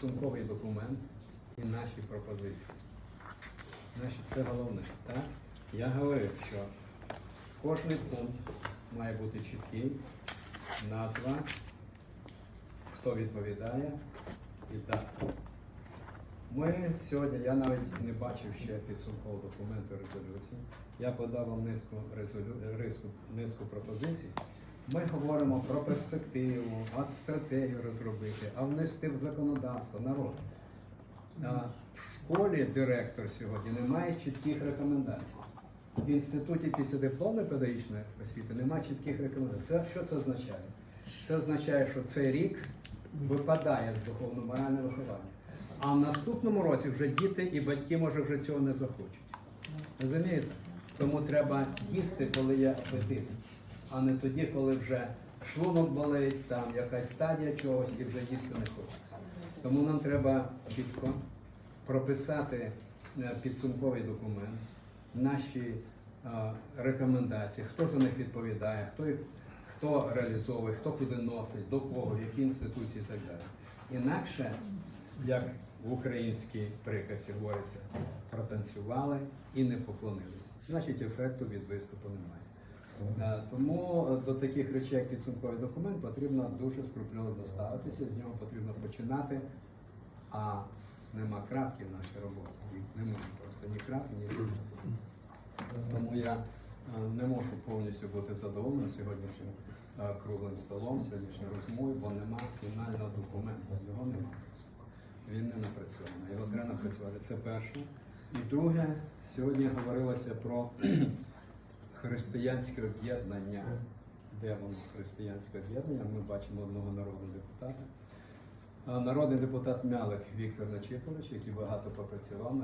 підсумковий документ і наші пропозиції. Значить, це головне. Так? Я говорив, що кожний пункт має бути чіткий, назва, хто відповідає і дата. Ми сьогодні, я навіть не бачив ще підсумкового документу резолюції. Я подав вам низку, резолю, низку пропозицій. Ми говоримо про перспективу, а стратегію розробити, а внести в законодавство народ. А в школі директор сьогодні не має чітких рекомендацій. В інституті післядипломної педагогічної освіти немає чітких рекомендацій. Це що це означає? Це означає, що цей рік випадає з духовно-морального виховання. А в наступному році вже діти і батьки, може, вже цього не захочуть. Розумієте? Тому треба їсти, коли є апетит, а не тоді, коли вже шлунок болить, там якась стадія чогось і вже їсти не хочеться. Тому нам треба прописати е, підсумковий документ, наші е, рекомендації, хто за них відповідає, хто хто реалізовує, хто куди носить, до кого, в які інституції і так далі. Інакше, як в українській приказі говориться, протанцювали і не поклонилися. Значить, ефекту від виступу немає. Е, Тому е, до таких речей, як підсумковий документ, потрібно дуже скрупульозно ставитися, з нього потрібно починати, а нема крапки в нашій роботі. Не може просто ні крапки, ні крапки. Тому я е, не можу повністю бути задоволеним сьогоднішнім круглим столом, сьогоднішньою розмовою, бо нема фінального документу. Його нема. Він не напрацьований. Його треба напрацювати. Це перше. І друге, сьогодні говорилося про християнське об'єднання. Де воно християнське об'єднання? Ми бачимо одного народного депутата. Народний депутат Мялик Віктор Начипович, який багато попрацював.